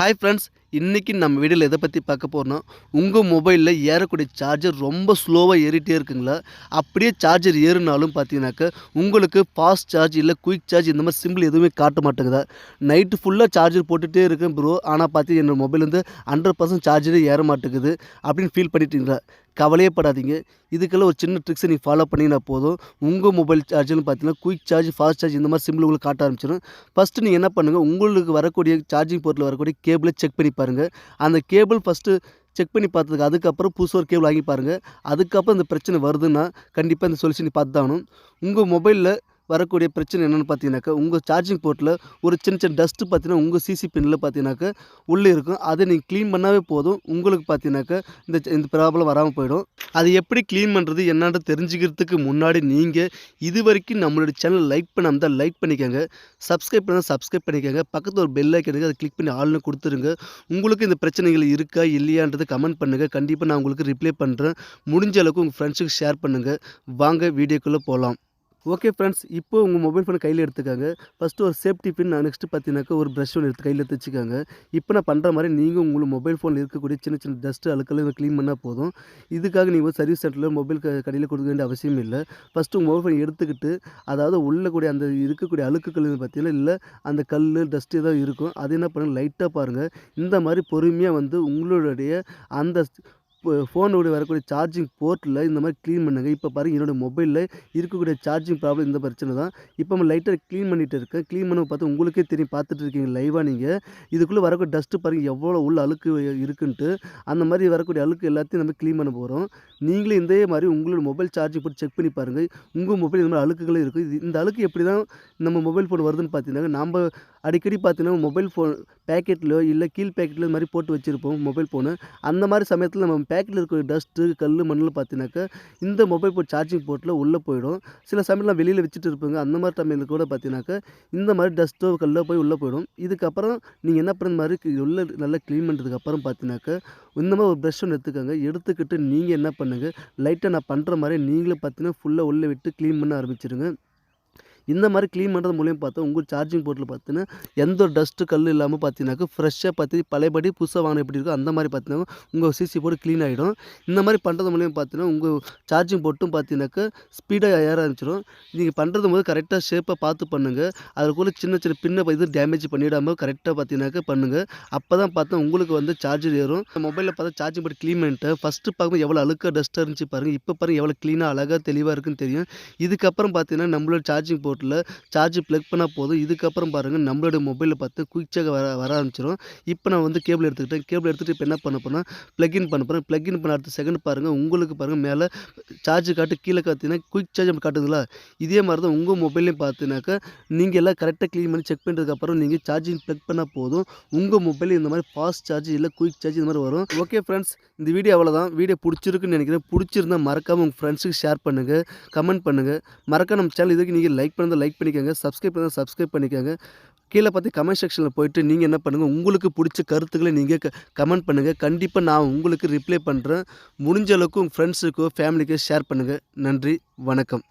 Hi friends இன்றைக்கி நம்ம வீடியோவில் எதை பற்றி பார்க்க போகிறோம் உங்கள் மொபைலில் ஏறக்கூடிய சார்ஜர் ரொம்ப ஸ்லோவாக ஏறிட்டே இருக்குங்களா? அப்படியே சார்ஜர் ஏறுனாலும் பார்த்தீங்கன்னாக்கா உங்களுக்கு ஃபாஸ்ட் சார்ஜ் இல்லை குயிக் சார்ஜ் இந்த மாதிரி சிம்பிள் எதுவுமே காட்ட மாட்டேங்குதா? நைட்டு ஃபுல்லாக சார்ஜர் போட்டுகிட்டே இருக்கேன் ப்ரோ ஆனால் பார்த்து என்னோடய மொபைல் வந்து ஹண்ட்ரட் பர்சன்ட் சார்ஜரே ஏற மாட்டேங்குது அப்படின்னு ஃபீல் பண்ணிட்டீங்களா? கவலையே படாதீங்க இதுக்கெல்லாம் ஒரு சின்ன ட்ரிக்ஸை நீங்கள் ஃபாலோ பண்ணிங்கன்னா போதும். உங்கள் மொபைல் சார்ஜர்னு பார்த்தீங்கன்னா குயிக் சார்ஜ் ஃபாஸ்ட் சார்ஜ் இந்த மாதிரி சிம்பிள் உங்களுக்கு காட்ட ஆரம்பிச்சிடும். ஃபஸ்ட்டு நீங்கள் என்ன பண்ணுங்கள் உங்களுக்கு வரக்கூடிய சார்ஜிங் போர்ட்டில் வரக்கூடிய கேபிளை செக் பண்ணி பாருங்கள் அந்த கேபிள் ஃபஸ்ட்டு செக் பண்ணி பார்த்ததுக்கு அதுக்கப்புறம் புதுசாக ஒரு கேபிள் வாங்கி பாருங்கள் அதுக்கப்புறம் இந்த பிரச்சனை வருதுன்னா கண்டிப்பாக இந்த சொல்யூஷன் பார்த்து தானும் உங்கள் மொபைலில் வரக்கூடிய பிரச்சனை என்னென்னு பார்த்தீங்கன்னாக்கா உங்கள் சார்ஜிங் போர்ட்டில் ஒரு சின்ன சின்ன டஸ்ட்டு பார்த்தீங்கன்னா உங்கள் சிசி பின்னில் பார்த்தீங்கன்னாக்கா உள்ளே இருக்கும். அதை நீங்கள் க்ளீன் பண்ணாவே போதும். உங்களுக்கு பார்த்தீங்கன்னாக்கா இந்த இந்த ப்ராப்ளம் வராமல் போயிடும். அது எப்படி க்ளீன் பண்ணுறது என்னன்னு தெரிஞ்சுக்கிறதுக்கு முன்னாடி நீங்கள் இது வரைக்கும் நம்மளுடைய சேனல் லைக் பண்ணாமல் தான் லைக் பண்ணிக்கோங்க. சப்ஸ்கிரைப் பண்ணால் சப்ஸ்கிரைப் பண்ணிக்கோங்க. பக்கத்தில் ஒரு பெல் ஐக்கனுக்கு அதை கிளிக் பண்ணி ஆள்னு கொடுத்துருங்க. உங்களுக்கு இந்த பிரச்சனைகள் இருக்கா இல்லையான்றது கமெண்ட் பண்ணுங்கள் கண்டிப்பாக நான் உங்களுக்கு ரிப்ளை பண்ணுறேன் முடிஞ்ச அளவுக்கு உங்கள் ஃப்ரெண்ட்ஸுக்கு ஷேர் பண்ணுங்கள் வாங்க வீடியோக்குள்ளே போகலாம் ஓகே ஃப்ரெண்ட்ஸ் இப்போ உங்கள் மொபைல் ஃபோனை கையில் எடுத்துக்காங்க. ஃபஸ்ட்டு ஒரு சேஃப்டி பின் நெக்ஸ்ட்டு பார்த்தீங்கன்னாக்கா ஒரு ப்ரஷ் ஒன்று எடுத்து கையில் எடுத்து வச்சுக்காங்க. இப்போ நான் பண்ணுற மாதிரி நீங்கள் உங்கள் மொபைல் ஃபோனில் இருக்கக்கூடிய சின்ன சின்ன டஸ்ட்டு அழுக்கெல்லாம் க்ளீன் பண்ணால் போதும். இதுக்காக நீங்கள் சர்வீஸ் சென்டரில் மொபைல் க கடையில் கொடுக்க வேண்டிய அவசியம் இல்லை. ஃபஸ்ட்டு உங்கள் மொபைல் ஃபோன் எடுத்துக்கிட்டு அதாவது உள்ளக்கூடிய அந்த இருக்கக்கூடிய அழுக்குகள் பார்த்தீங்கன்னா இல்லை அந்த கல் டஸ்ட்டு ஏதாவது இருக்கும். அது என்ன பண்ணுங்கள் லைட்டாக பாருங்கள் இந்த மாதிரி பொறுமையாக வந்து உங்களுடைய அந்த ஃபோனோட வரக்கூடிய சார்ஜிங் போர்ட்டில் இந்த மாதிரி க்ளீன் பண்ணுங்கள் இப்போ பாருங்கள் என்னோடய மொபைலில் இருக்கக்கூடிய சார்ஜிங் ப்ராப்ளம் இந்த பிரச்சனை தான். இப்போ நம்ம லைட்டாக க்ளீன் பண்ணிகிட்டு இருக்கேன் க்ளீன் பண்ண பார்த்து உங்களுக்கே தெரியும் பார்த்துட்டு இருக்கீங்க லைவாக நீங்கள் இதுக்குள்ளே வரக்கூடிய டஸ்ட்டு பாருங்கள் எவ்வளோ உள்ள அழுக்கு இருக்குன்ட்டு. அந்த மாதிரி வரக்கூடிய அழுக்கு எல்லாத்தையும் நம்ம க்ளீன் பண்ண போகிறோம் நீங்களும் இதே மாதிரி உங்களோட மொபைல் சார்ஜிங் போட்டு செக் பண்ணி பாருங்கள் உங்கள் மொபைல் இந்த மாதிரி அழுக்குகளும் இருக்குது இது இந்த அழுக்கு எப்படி தான் நம்ம மொபைல் ஃபோன் வருதுன்னு பார்த்தீங்கன்னா நம்ம அடிக்கடி பார்த்தீங்கன்னா மொபைல் ஃபோன் பேக்கெட்டில் இல்லை கீழ் பேக்கெட்டில் இது மாதிரி போட்டு வச்சுருப்போம் மொபைல் ஃபோனு அந்த மாதிரி சமயத்தில் நம்ம பேக்கெட்டில் இருக்கிற டஸ்ட்டு கல் மண்ணில் பார்த்தீங்கன்னாக்கா இந்த மொபைல் ஃபோன் சார்ஜிங் போர்ட்டில் உள்ளே போயிடும். சில சமயம்லாம் வெளியில் வச்சுட்டு இருப்பாங்க. அந்த மாதிரி சமயத்தில் கூட பார்த்தீங்கன்னாக்கா இந்த மாதிரி டஸ்ட்டோ கல்லோ போய் உள்ளே போயிடும். இதுக்கப்புறம் நீங்கள் என்ன பண்ணுற மாதிரி உள்ளே நல்லா க்ளீன் பண்ணுறதுக்கப்புறம் பார்த்தீங்கன்னாக்கா இந்த மாதிரி ஒரு ப்ரெஷ் ஒன்று எடுத்துக்கோங்க. எடுத்துக்கிட்டு நீங்கள் என்ன பண்ணுங்கள் லைட்டாக நான் பண்ணுற மாதிரி நீங்களே பார்த்தீங்கன்னா ஃபுல்லாக உள்ளே விட்டு க்ளீன் பண்ண ஆரம்பிச்சிருங்க இந்த மாதிரி க்ளீன் பண்ணுறது மூலியம் பார்த்தா உங்கள் சார்ஜிங் போர்ட்டில் பார்த்தீங்கன்னா எந்த ஒரு டஸ்ட்டு கல் இல்லாமல் பார்த்தீங்கன்னாக்கா ஃப்ரெஷ்ஷாக பார்த்து பழையபடி புதுசாக வாங்கின எப்படி இருக்கோ அந்த மாதிரி பார்த்தீங்கன்னா உங்கள் சிசி போர்டு க்ளீன் ஆகிடும் இந்த மாதிரி பண்ணுறது மூலியம் பார்த்தீங்கன்னா உங்கள் சார்ஜிங் போர்ட்டும் பார்த்தீங்கன்னாக்கா ஸ்பீடாக ஏற ஆரம்பிச்சிடும். நீங்கள் பண்ணுறது போது கரெக்டாக ஷேப்பாக பார்த்து பண்ணுங்கள் அதுக்குள்ளே சின்ன சின்ன பின்ன இது டேமேஜ் பண்ணிடாமல் கரெக்டாக பார்த்தீங்கன்னாக்கா பண்ணுங்கள் அப்போ தான் பார்த்தா உங்களுக்கு வந்து சார்ஜர் ஏறும். மொபைலில் பார்த்தா சார்ஜிங் போர்டு க்ளீன் பண்ணிட்டு ஃபஸ்ட்டு பார்க்கும்போது எவ்வளோ அழுக்காக டஸ்ட்டாக இருந்துச்சு பாருங்கள் இப்போ பாருங்கள் எவ்வளோ க்ளீனாக அழகாக தெளிவாக இருக்குன்னு தெரியும். இதுக்கப்புறம் பார்த்தீங்கன்னா நம்மளோட சார்ஜிங் போர்ட்டில் சார்ஜ் ப்ளக் பண்ணால் போதும். இதுக்கப்புறம் பாருங்கள் நம்மளுடைய மொபைலில் பார்த்து குயிக்சாக வர வர ஆரம்பிச்சிடும் இப்போ நான் வந்து கேபிள் எடுத்துக்கிட்டேன். கேபிள் எடுத்துகிட்டு இப்போ என்ன பண்ண போனால் ப்ளக்இன் பண்ண போகிறேன் ப்ளக்இன் பண்ண அடுத்த செகண்ட் பாருங்கள் உங்களுக்கு பாருங்கள் மேலே சார்ஜ் காட்டு கீழே பார்த்தீங்கன்னா குயிக் சார்ஜ் காட்டுதுங்களா இதே மாதிரி தான் உங்கள் மொபைல்லையும் பார்த்தீங்கன்னாக்கா நீங்கள் எல்லாம் கரெக்டாக க்ளீன் பண்ணி செக் பண்ணுறதுக்கப்புறம் நீங்கள் சார்ஜிங் ப்ளக் பண்ணால் போதும். உங்கள் மொபைல் இந்த மாதிரி ஃபாஸ்ட் சார்ஜ் இல்லை குயிக் சார்ஜ் இந்த மாதிரி வரும். ஓகே ஃப்ரெண்ட்ஸ் இந்த வீடியோ அவ்வளோதான் வீடியோ பிடிச்சிருக்குன்னு நினைக்கிறேன். பிடிச்சிருந்தா மறக்காமல் உங்கள் ஃப்ரெண்ட்ஸுக்கு ஷேர் பண்ணுங்கள் கமெண்ட் பண்ணுங்கள் மறக்காம நம்ம சேனல் இதுக்கு நீங்கள் லைக் வந்து லைக் பண்ணிக்கோங்க சப்ஸ்கிரைப் பண்ணி சப்ஸ்கிரைப் பண்ணிக்கோங்க. கீழே பார்த்து கமெண்ட் செக்ஷனில் போயிட்டு நீங்கள் என்ன பண்ணுங்கள் உங்களுக்கு பிடிச்ச கருத்துக்களை நீங்கள் க கமெண்ட் பண்ணுங்கள் கண்டிப்பாக நான் உங்களுக்கு ரிப்ளை பண்ணுறேன் முடிஞ்ச அளவுக்கு உங்கள் ஃப்ரெண்ட்ஸுக்கோ ஃபேமிலிக்கோ ஷேர் பண்ணுங்கள் நன்றி வணக்கம்.